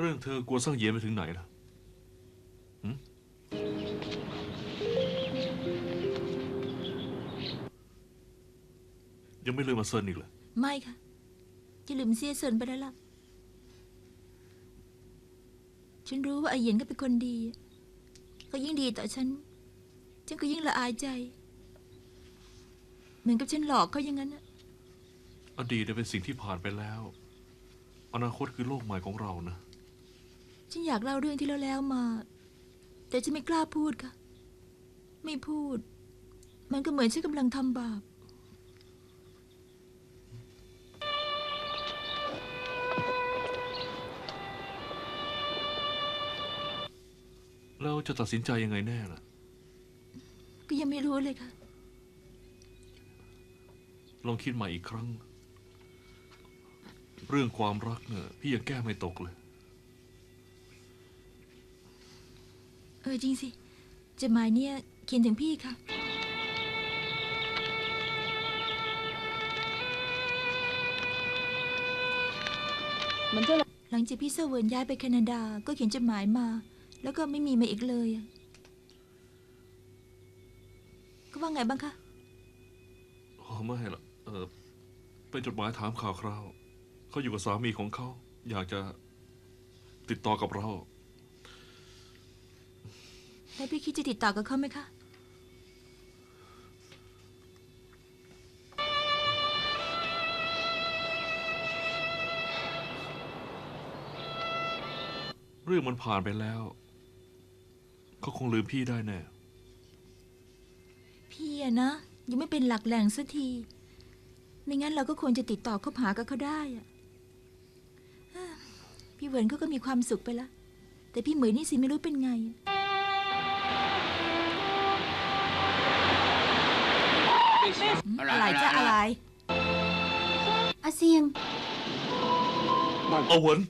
เรื่องเธอกลัวซ่างเหยียนไปถึงไหนล่ะหึยังไม่ลืมมาเซินอีกเหรอไม่ค่ะ จะลืมเสียเซินไปแล้วล่ะ ฉันรู้ว่าไอเหย็นก็เป็นคนดี เขายิ่งดีต่อฉัน ฉันก็ยิ่งละอายใจ เหมือนกับฉันหลอกเขาอย่างนั้นน่ะอดีตเนี่ยเป็นสิ่งที่ผ่านไปแล้ว อนาคตคือโลกใหม่ของเรานะ ฉันอยากเล่าเรื่องที่แล้วแล้วมา แต่ฉันไม่กล้าพูดค่ะ ไม่พูด มันก็เหมือนฉันกำลังทำบาปแล้วจะตัดสินใจยังไงแน่ล่ะ ก็ยังไม่รู้เลยค่ะ ลองคิดใหม่อีกครั้ง เรื่องความรักเนี่ยพี่ยังแก้ไม่ตกเลย เออจริงสิจดหมายเนี่ยเขียนถึงพี่ค่ะ มันจะหลังจากพี่เซเวิร์นย้ายไปแคนาดา ก็เขียนจดหมายมา แล้วก็ไม่มีมาอีกเลยอะก็ว่าไงบ้างคะ อ๋อไม่ละเออเป็นจดหมายถามข่าวคราว เขาอยู่กับสามีของเขา อยากจะติดต่อกับเรา แล้วพี่คิดจะติดต่อกับเขาไหมคะ เรื่องมันผ่านไปแล้วเขาคงลืมพี่ได้แน่ พี่อะนะ ยังไม่เป็นหลักแหล่งสักที ไม่งั้นเราก็ควรจะติดต่อคบหากับเขาได้อะอ่าพี่เหวินเขาก็มีความสุขไปละ แต่พี่เหมยนี่สิไม่รู้เป็นไงอะ ไรจะอะไรอาเซียง เอาเหวิน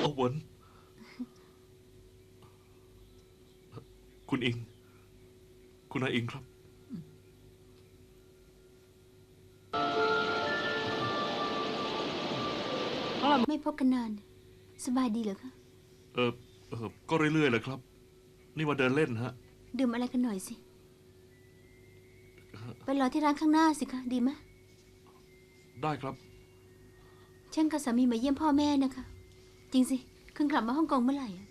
เอาเหวินคุณอิง คุณนายอิงครับ ไม่พบกันนาน สบายดีเหรอคะ เออ เออก็เรื่อยๆแหละครับ นี่มาเดินเล่นฮะ ดื่มอะไรกันหน่อยสิ ไปรอที่ร้านข้างหน้าสิคะ ดีไหมได้ครับ ฉันกับสามีมาเยี่ยมพ่อแม่นะคะ จริงสิเพิ่งกลับมาฮ่องกงเมื่อไหร่อะ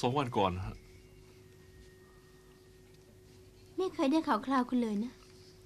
สองวันก่อนฮะ ไม่เคยได้ข่าวคราวคุณเลยนะ